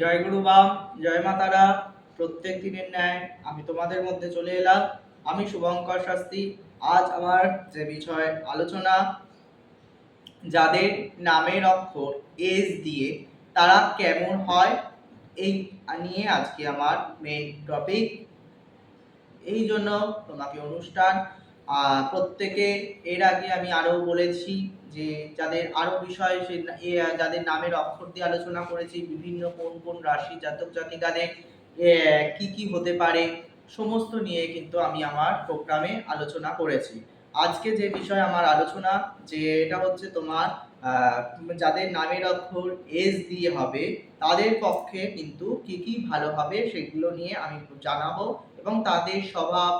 জয় গুরু বাম, জয় মাতারা প্রত্যেক দিনের ন্যায় আমি তোমাদের মধ্যে চলে এলাম। আমি শুভঙ্কর শাস্ত্রী। আজ আমার যে বিষয় আলোচনা, যাদের নামের অক্ষর এস দিয়ে তারা কেমন হয়, এই নিয়ে আজকে আমার মেন টপিক এই জন্য তোমাকে অনুষ্ঠান প্রত্যেকে এর আগে আমি আরও বলেছি যে যাদের আরও বিষয় সে যাদের নামের অক্ষর দিয়ে আলোচনা করেছি, বিভিন্ন কোন কোন রাশি জাতক জাতিকাদের কি কি হতে পারে, সমস্ত নিয়ে কিন্তু আমি আমার প্রোগ্রামে আলোচনা করেছি। আজকে যে বিষয় আমার আলোচনা, যে এটা হচ্ছে তোমার যাদের নামের অক্ষর এস দিয়ে হবে, তাদের পক্ষে কিন্তু কি কি ভালো হবে সেগুলো নিয়ে আমি জানাব এবং তাদের স্বভাব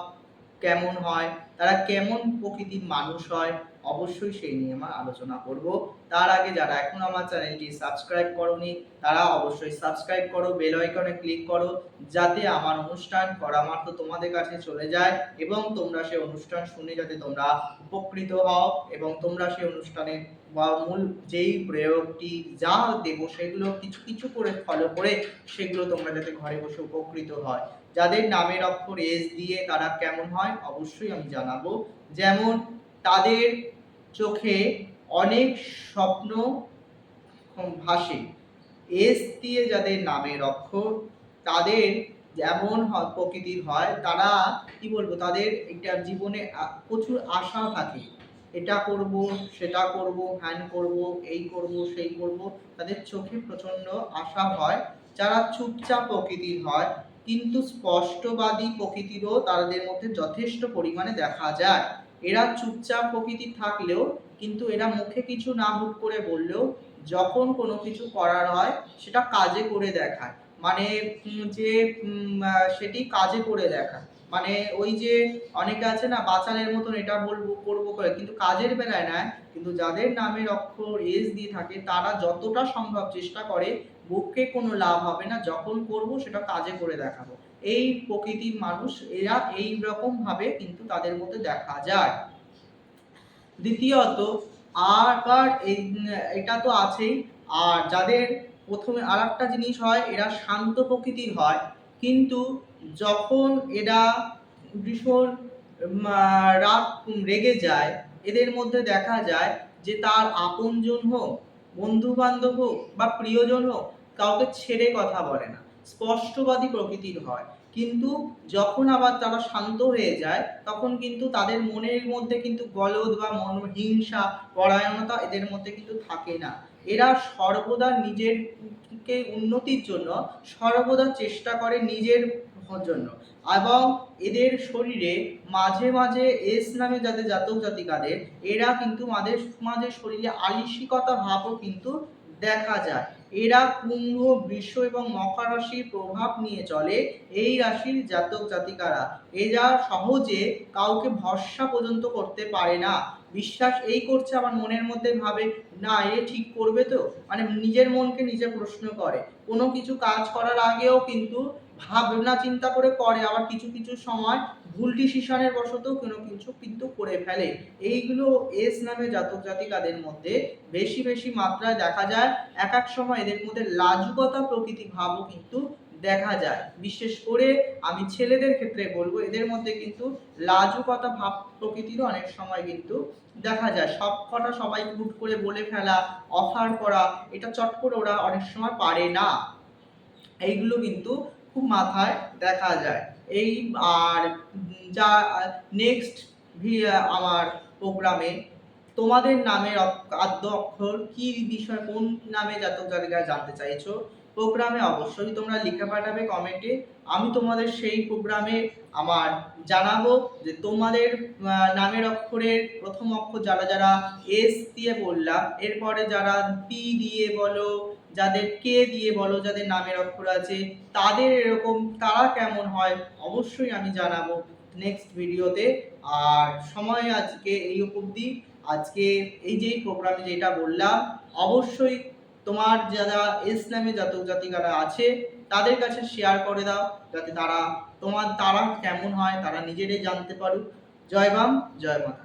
কেমন হয়, তারা কেমন প্রকৃতির মানুষ হয়, অবশ্যই সেই নিয়ে আমার আলোচনা করব। তার আগে যারা এখন আমার চ্যানেলটি সাবস্ক্রাইব করনি, তারা অবশ্যই সাবস্ক্রাইব করো, বেল আইকনে ক্লিক করো, যাতে আমার অনুষ্ঠান পরামর্শ তোমাদের কাছে চলে যায় এবং তোমরা সেই অনুষ্ঠান শুনে যাতে তোমরা উপকৃত হও এবং তোমরা সেই অনুষ্ঠানের বা মূল যেই প্রয়োগটি যা দেব সেগুলো কিছু কিছু করে ফলো করে সেগুলো তোমরা যাতে ঘরে বসে উপকৃত হয়। যাদের নামের অক্ষর এস দিয়ে তারা কেমন হয়? অবশ্যই আমি জানাব। যেমন, তাদের চোখে অনেক স্বপ্ন ভাসে। এস দিয়ে যাদের নামের অক্ষর, তাদের যেমন প্রকৃতির হয়, তারা, কি বলব, তাদের একটা জীবনে প্রচুর আশা থাকে। এটা করব, সেটা করব, হ্যান করব, এই করব, সেই করব। তাদের চোখে প্রচণ্ড আশা হয়। যারা চুপচাপ প্রকৃতির হয় কিন্তু স্পষ্টবাদী প্রকৃতিরও তাদের মধ্যে যথেষ্ট পরিমাণে দেখা যায়। এরা চুপচাপ প্রকৃতি থাকলেও, কিন্তু এরা মুখে কিছু না হুট করে বললেও, যখন কোনো কিছু করার হয়, সেটা কাজে করে দেখায়। মানে যে সেটি কাজে করে দেখায়। মানে ওই যে অনেকে আছে না, বাচালের মতন এটা বলব, করব করে, কিন্তু কাজের বেলায় নয়, কিন্তু যাদের নামের অক্ষর, এস দিয়ে থাকে, তারা যতটা সম্ভব চেষ্টা করে, বুককে কোনো লাভ হবে না, যখন করব সেটা কাজে করে দেখাবো। এই প্রকৃতির মানুষ, এরা এই রকম ভাবে কিন্তু তাদের মধ্যে দেখা যায়। দ্বিতীয়ত আবার এই, এটা তো আছেই, আর যাদের প্রথমে আর একটা জিনিস হয়, এরা শান্ত প্রকৃতির হয়। কিন্তু যখন এরা ভীষণ রাগ রেগে যায়, এদের মধ্যে দেখা যায় যে তার আপনজন হোক বন্ধু বান্ধব হোক বা প্রিয়জন হোক, কাউকে ছেড়ে কথা বলে না। স্পষ্টবাদী প্রকৃতির হয়। কিন্তু যখন আবার তারা শান্ত হয়ে যায়, তখন কিন্তু তাদের মনের মধ্যে কিন্তু গলদ বা মন হিংসা পরায়ণতা এদের মধ্যে কিন্তু থাকে না। এরা সর্বদা নিজেরকে উন্নতির জন্য, সর্বদা চেষ্টা করে নিজের জন্য। এবং এদের শরীরে মাঝে মাঝে এস নামে যাদের জাতক জাতিকাদের, এরা কিন্তু মাঝে মাঝে শরীরে আলিশিকতা ভাবও কিন্তু দেখা যায়। এরা কুম্ভ বিশ্ব এবং মকর রাশির প্রভাব নিয়ে চলে এই রাশির জাতক জাতিকারা। এরা সহজে কাউকে ভরসা পর্যন্ত করতে পারে না। বিশ্বাস এই করছে আমার মনের মধ্যে ভাবে, না, এ ঠিক করবে তো? মানে নিজের মনকে নিজে প্রশ্ন করে। কোনো কিছু কাজ করার আগেও কিন্তু ভাবনা চিন্তা করে করে, আবার কিছু কিছু সময় ভুল ডিসিশনের বশতও কোনো কিছু কিন্তু করে ফেলে। এইগুলো এস নামে জাতক জাতিকাদের মধ্যে বেশি বেশি মাত্রায় দেখা যায়। এক এক সময় এদের মধ্যে লাজুকতা প্রকৃতি ভাবও কিন্তু দেখা যায়। বিশেষ করে আমি ছেলেদের ক্ষেত্রে বলব, এদের মধ্যে কিন্তু লাজুকতা ভাব প্রকৃতিরও অনেক সময় কিন্তু দেখা যায়। সব কটা সবাই হুট করে বলে ফেলা অফার করা, এটা চট করে ওরা অনেক সময় পারে না। এইগুলো কিন্তু খুব মাথায় দেখা যায়। এই আর যা নেক্সট আমার প্রোগ্রামে তোমাদের নামের আদ্য অক্ষর কি বিষয় কোন নামে জাতক জাতিকা জানতে চাইছো? প্রোগ্রামে অবশ্যই তোমরা লিখে পাঠাবে কমেন্টে আমি তোমাদের সেই প্রোগ্রামে আমার জানাব যে তোমাদের নামের অক্ষরের প্রথম অক্ষর যারা যারা এস দিয়ে বললাম, এরপরে যারা পি দিয়ে বলো, যাদের কে দিয়ে বলো, যাদের নামের অক্ষর আছে, তাদের এরকম তারা কেমন হয় অবশ্যই আমি জানাব নেক্সট ভিডিওতে আর সময় আজকে এই অবধি। আজকে এই যে প্রোগ্রামে যেটা বললাম, অবশ্যই তোমার যারা ইসলামে জাতক জাতিকারা আছে, তাদের কাছে শেয়ার করে দাও, যাতে তারা তোমার, তারা কেমন হয়, তারা নিজেরাই জানতে পারুক। জয় বাম, জয় মাতা।